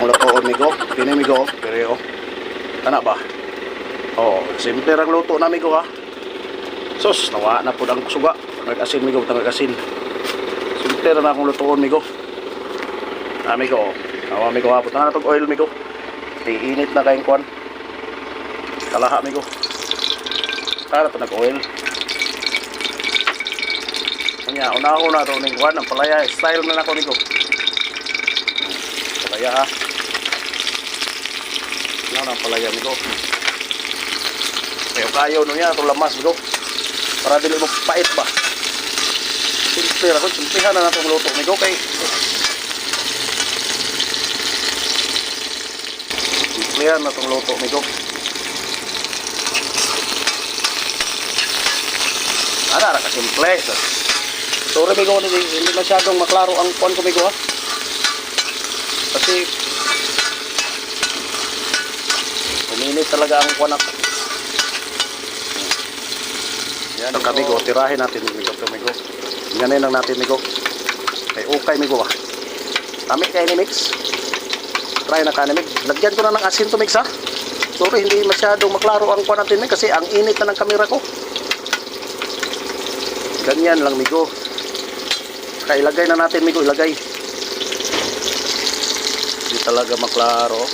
Mula po, amigo. Kini, amigo. Pero, Kana ba? Oh, simple ang luto na, amigo, ha? Sus, nawa na po ang suga. Nag-asin, amigo. Nag-asin. Simple na akong lutoon, amigo. Amigo, nawa, amigo, ha? Punta na itong oil, amigo. Iinit na kayong kwan. Kalaha, amigo. Tara ito nag-oil. Kanya, una-una na ito ng kwan. Ang palaya, style na lang ako, amigo. Palaya, ha? Ano na palaya, amigo. Kaya kayo no niya, itong lamas, amigo. Para dili mo pait ba? Simple ako, simplihan na natong luto, amigo. Kay, simplihan na itong luto, amigo. Ana, ra ka simple. Sorry, amigo, hindi, hindi masyadong maklaro ang kwan ko, amigo, ha? Kasi, uminit talaga ang kwan ako. Yan, ang kamigo, tirahin natin, amigo, amigo. Ganyan lang natin, amigo. Kay okay, amigo, ah. Tamit kayo ni Mix. Try na ka ni Mix. Lagyan ko na ng asin to, Mix, ha? Sorry, hindi masyadong maklaro ang kwan natin, Mix, kasi ang init na ng kamera ko. Ganyan lang, amigo. Kaya ilagay na natin, amigo, ilagay. Hindi talaga maklaro.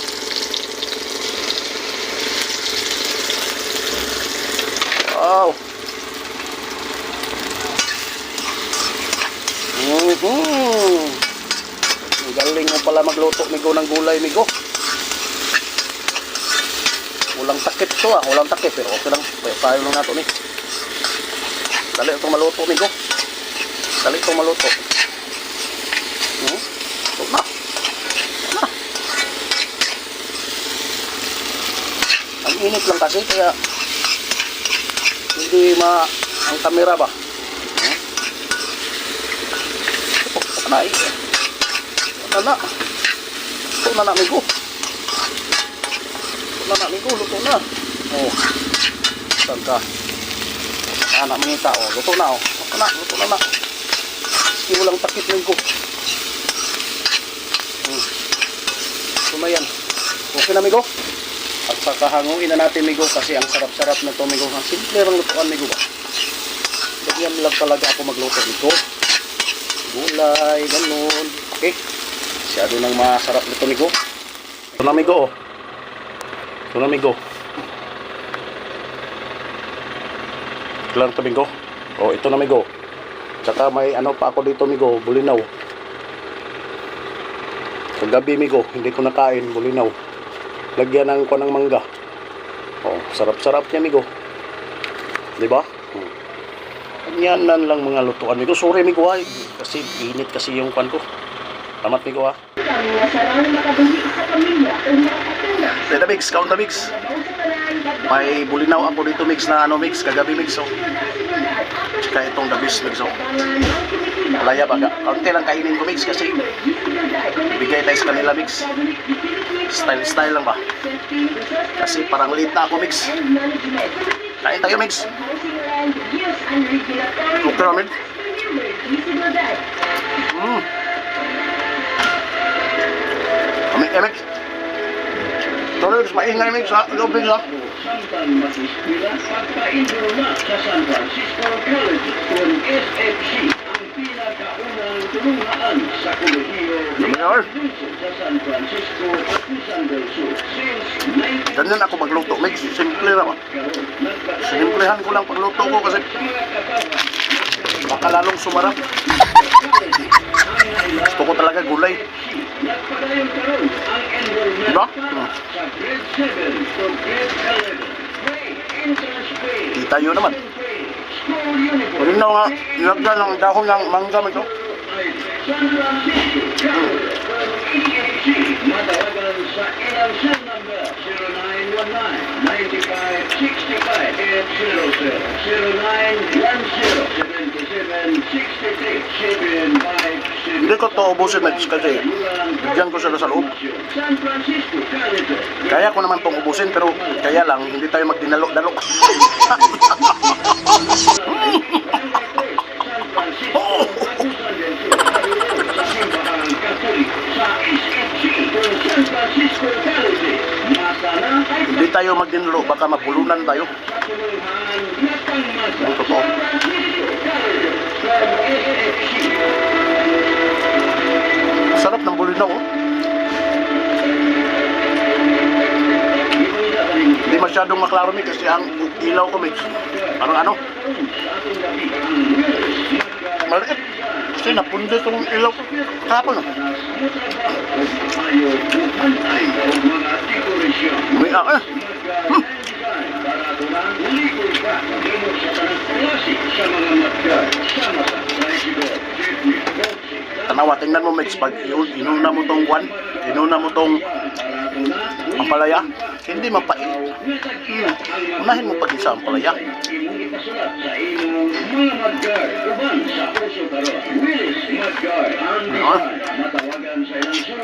Wow. Mhm. Ang galing mo pala magluto, migo, ng gulay, migo. Walang takip to ah, walang takip. Pero okay lang, Kaya tayo lang nato ni. Dali itong maluto, migo. Dali itong maluto. Hmm? Na. Ang init lang kasi, kaya hindi ma ang kamera ba? Oh, anay. Ano na? Ito na na, amigo. Ito na na, amigo. Luto na. Oh. Saan ka? Anak mangita, oh. Luto na, oh. Luto na, luto na. Hindi walang takip, amigo. Hmm. Ito na yan. Okay na, amigo? At pakahanguin na natin, migo, kasi ang sarap-sarap na ito, migo. Ang simple lang lutuan, migo ba? Ganyan lang talaga ako magluto, migo. Gulay, ganun. Okay? Masyado nang masarap nito, migo. Ito na, migo, oh. Ito na, migo. Lang ito, migo. Oh, ito na, migo. Tsaka may ano pa ako dito, migo, bulinaw. Kagabi, migo, hindi ko nakain, bulinaw lagyan ng kuha ng mangga. Oh, sarap-sarap niya, migo. 'Di ba? Hmm. Yan nan lang mga lutuan, migo. Sorry, migo, ay. Kasi init kasi yung kwan ko. Tamat, migo, ha. Dada mix, count the mix. May bulinaw ako dito mix na ano mix, kagabi mix, oh. Tsaka itong dabis mix, oh. Malaya baga. Kaunti lang kainin ko mix kasi bigay tayo sa kanila mix. Style style lang ba? Kasi parang late na ako mix. Kain tayo mix. Okay na mix. Mm. Amik, amik. Torres, maingay mix ha. Lobin lang. Santan Matisquila pagpa-intro na sa San Francisco College kung SFC tulungan sa kolehiyo Dami na, Ars. sa San Francisco, Apusan del Sur since 19 Ganyan ako magluto mix. Simple ah. Simplehan ko lang pagluto ko kasi baka lalong sumarap. Gusto ko talaga gulay. Diba? Hmm. sa grade 7 to grade 11. Free entrance fee. Kita yun naman. Pwede na nga, nilagyan ng dahon ng mangga ito. Matawagan sa ilang cell number 0910-65-809 Hindi ko to ubusin Max kasi bigyan ko sila sa loob. Kaya ko naman tong ubusin pero kaya lang hindi tayo magdinalo-dalo. magdinlo, baka mabulunan tayo. Ang totoo. Sarap ng bulinaw, oh. Hindi masyadong maklaro mi kasi ang ilaw ko, mix. Parang ano? Maliit. Kasi napundit yung ilaw ko. Kapon, oh. May ah, eh. Tanawa, tingnan mo, Mix, pag inuna mo tong kwan, inuna mo tong ampalaya, hindi mapait. Hmm. Unahin mo pag isa. Imong sa imong mga sa ang sa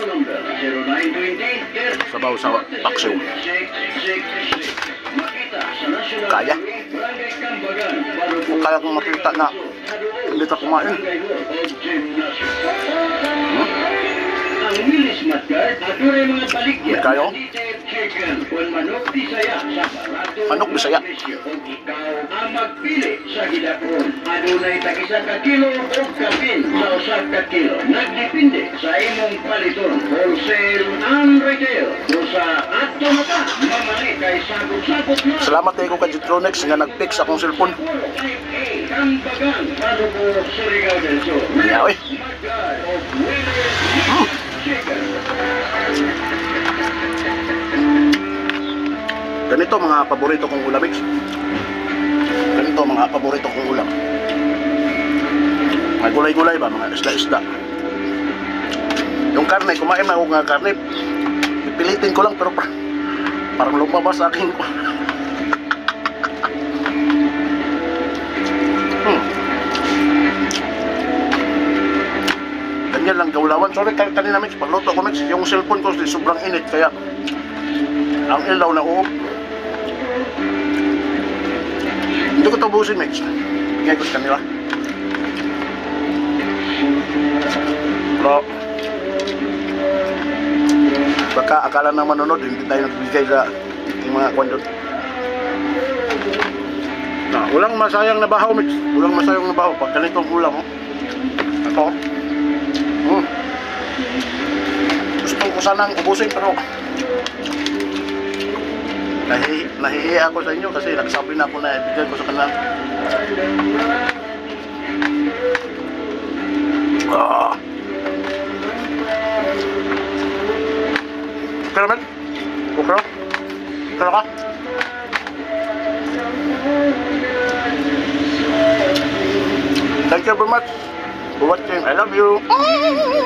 number 0920 Sabaw sa paksiw. Kaya? Kaya kong makita na hindi ka kumain. Baligya. May kayo? Manok bisaya ikaw ang magpili sa gidakon, adunay tag isa ka kilo o sa usa ka kilo. Nagdepende sa imong paliton, wholesale and retail. Kung sa ato na ka, mamali kay sagot-sagot na. Salamat kay Jitronex nga nag-fix akong cellphone. Kambagan, Baluco, Surigao del Sur. Ganito mga paborito kong ulam, Mix. Ganito mga paborito kong ulam. Mga gulay-gulay ba, mga isda-isda. Yung karne, kumain na ako ng karne. Pipilitin ko lang pero pa, parang lumabas sa akin ko. hmm. Ganyan lang gawlawan. Sorry kan kanina Mix, pagluto ko Mix, yung cellphone ko sobrang init kaya ang ilaw na uop. Hindi ko tabusin, Mix. Bigay ko sa kanila. Akala ng manonood, hindi tayo nagbigay sa yung mga kwento. Na, walang masayang na bahaw, Mix. Walang masayang na bahaw. Pag ganitong ulam, oh. Ito. Hmm. Gusto ko sanang ubusin, pero Nahi, nahihiya ako sa inyo kasi nagsabi na ako na ibigay ko sa kanila. Ah. Kaya naman? Bukro? Kaya ka? Thank you very much for watching. I love you.